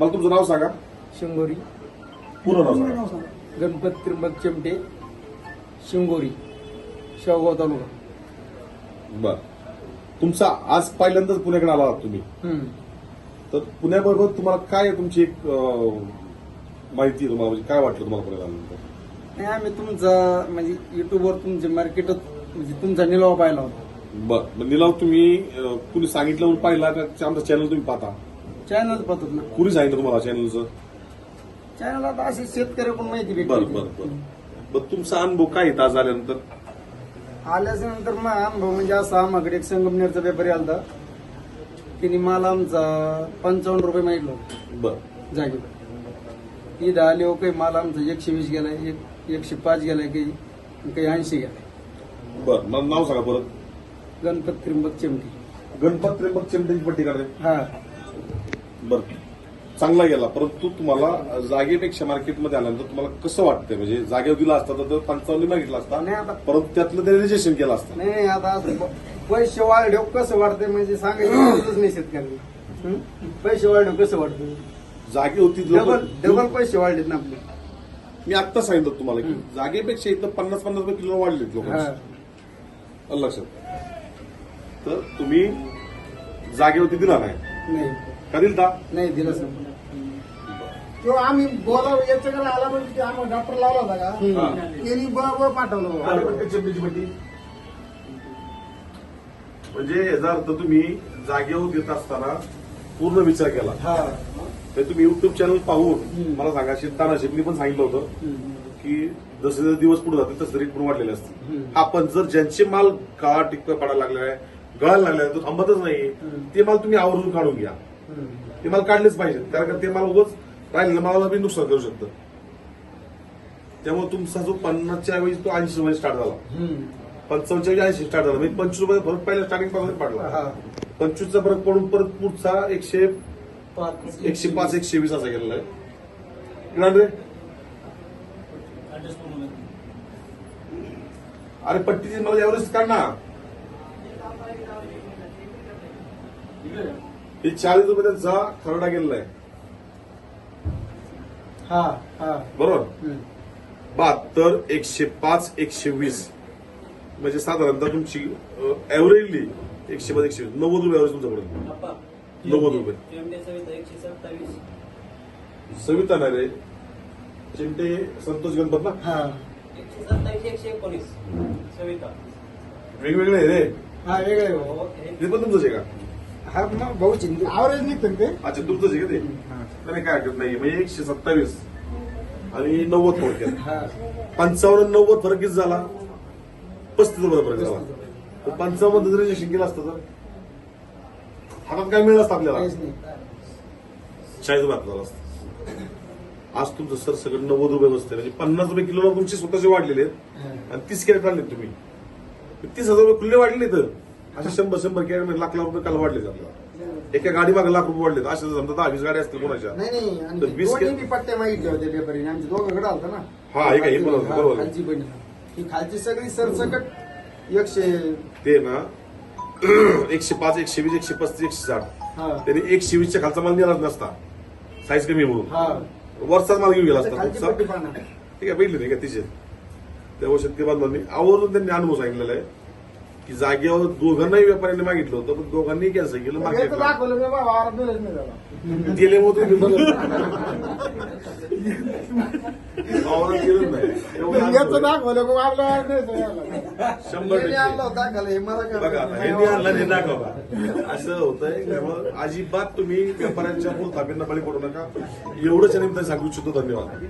मला तुमचं नाव सांगा. शिंगोरी. पूर्ण नाव सांगा. गणपत त्र्यंबक चिमटे शिंगोरी शेवगाव तालुका. बर. तुमचा आज पहिल्यांदाच पुण्याकडे आला आहात तुम्ही. हम्म. तर पुण्याबरोबर तुम्हाला काय तुमची एक अं, माहिती आहे तुम्हाला म्हणजे काय वाटलं तुम्हाला पुण्याला आल्यानंतर? नाही आम्ही तुमचा म्हणजे युट्यूबवर तुमचे मार्केटच म्हणजे तुमचा निलाव पाहिला होता. बर. मग निलाव तुम्ही अं, कुणी सांगितलं म्हणून पाहिला का? आमचा चॅनल तुम्ही पाहता. चॅनल पाहतो ना. कुणी सांगितलं तुम्हाला चॅनलचं चॅनल आता असे शेतकरी पण माहिती बर भेटते बर बर. बर तुमचा अनुभव काय आहे आज आल्यानंतर? आल्याच्यानंतर मग अनुभव म्हणजे असा आम्हाकडे एक संगमनेरचा व्यापारी आलता. तिने माल आमचा पंचावन्न रुपये मागितलं बर. जागेवर. ईद आले हो काही माल आमचा एकशे वीस गेलाय एक एकशे पाच गेलाय काही काही ऐंशी गेलाय. बर मला नाव सांगा परत. गणपत त्र्यंबक चिमटी. गणपत त्र्यंबक चिमट्याची पट्टी करते हा. बर. चांगला गेला. परंतु तुम्हाला जागेपेक्षा मार्केटमध्ये आल्यानंतर तुम्हाला कसं वाटतंय? म्हणजे जागेवर दिला असता तर पंचावन्न मागितला असता. नाही आता परंतु त्यातलं ते रजिस्ट्रेशन केलं असतं. नाही नाही आता असं पैसे वाढले कसं वाटतंय म्हणजे सांगायचं नाही शेतकऱ्यांना? पैसे वाढले कसं वाटतं जागे होती डबल डबल पैसे वाढलेत ना आपले. मी आत्ता सांगितलं तुम्हाला की जागेपेक्षा इथं पन्नास पन्नास रुपये किलो वाढलेत लोक हा. लक्षात तर तुम्ही जागेवरती दिला नाही. का दिलता नाही दिलंच नाही तो आम्ही बोलाव याच्याकडे आला म्हणजे आम्हाला डॉक्टर लावला होता का. त्यांनी बरोबर पाठवलं म्हणजे याचा अर्थ तुम्ही जागेवर देत असताना पूर्ण विचार केला हा तर तुम्ही युट्यूब चॅनल पाहून. मला सांगा शेतताना शेतनी पण सांगितलं होतं. की जसे जसे दिवस पुढे जातील तसे रेट पण वाढलेले असतील. हा पण जर ज्यांचे माल काळा टिक्का पडायला लागला आहे गळायला लागला आहे तो थांबतच नाही. ते माल तुम्ही आवर्जून काढून घ्या. ते माल काढलेच पाहिजेत कारण का ते माल उगाच राहिलेलं मालाला बी नुकसान करू शकतं. त्यामुळे तुमचा जो पन्नासच्या ऐवजी तो ऐंशी रुपये स्टार्ट झाला. हं. पंचावन्नच्या ऐंशी स्टार्ट झाला. म्हणजे पंचवीस रुपये फरक पहिल्या स्टार्टिंगपासून हा. पडला पंचवीसचा फरक पडून परत पुढचा एकशे पाच. एकशे पाच एकशे वीस असा गेलेला आहे. रे. अरे पट्टीची मला एव्हरेज काढ ना. हे चाळीस रुपये त्यांचा खरडा गेलेला आहे हा हा. बरोबर? हं. बहात्तर एकशे पाच एकशे वीस. म्हणजे साधारणतः तुमची ऍव्हरेजली एकशे पाच एकशे वीस. नव्वद रुपये ऍव्हरेज तुमच्याकडे नव्वद रुपये. एकशे सत्तावीस. सविता नाही रे. चिमटे संतोष गणपत ना हा. एकशे सत्तावीस एकशे एकोणीस. सविता. वेगवेगळे आहे रे. हा वेगळं. भाऊ. ते पण तुमचंच आहे का? हा मग भाऊ चिंते आवरेज निघतं ना ते? अच्छा आहे का ते नाही काय हरकत नाही म्हणजे एकशे सत्तावीस आणि नव्वद थोडक्यात हा. पंचावन्न नव्वद फरक किती झाला? पस्तीस रुपये फरक झाला. तर पंचावन्न जर रजिस्ट्रेशन केलं असतं तर? हातात काय मिळलं असतं आपल्याला? चाळीस रुपये झालं असतं. आज तुमचं सर सगळं नव्वद रुपये बसते म्हणजे पन्नास रुपये किलोला तुमचे स्वतःचे वाढलेले आहेत. आणि तीस कॅरेट आणले तुम्ही. तीस हजार रुपये खुले वाढले तर असे शंभर शंभर कॅरेटमध्ये लाख लाख रुपये काल वाढले आपल्याला एका गाडी मागे लाख रुपये वाढले असे समजा दहा वीस गाड्या असतील कोणाच्या. नाही नाही तर वीस दोन्ही के- बी पट्ट्या मागितल्या होत्या व्यापारीने आमच्या दोघांकडे आलता ना. हा, हे काय, हे पण होतं, हा, बरोबर. खालची पण ही खालची सगळी सरसकट एकशे ते ना एकशे पाच एकशे वीस एकशे पस्तीस एकशे साठ. हा. त्यांनी एकशे वीसच्या खालचा माल नेलाच नसता. साईज कमी म्हणून. हा. वरचाच माल घेऊन गेला असता. खालची तुमचा पट्टी पाहणार. ठीक आहे बैठले नाही का तिचे. त्यामुळे शेतकरी बांधवांनी आवर्जून त्यांनी अनुभव सांगितलेला आहे. की जागेवर दोघांनाही व्यापाऱ्यांनी मागितलं होतं पण दोघांनी कॅन्सल केलं याचं मार्केट दाखवलं मी बाबा वावरात दिलंच नाही त्याला. गेले मग तुम्ही. वावरात गेलंच नाही. एवढं याचं. दाखवलं मग आपल्या वावरात नाही यायला. शंभर यांनी आणलं टक्के होता हे मला काय बघा आता ह्यांनी आणलं हे दाखवा असं होतंय त्यामुळे अजिबात तुम्ही व्यापाऱ्यांच्या मूळ थापींना बळी पडू नका. एवढंच या निमित्ताने सांगू इच्छितो धन्यवाद.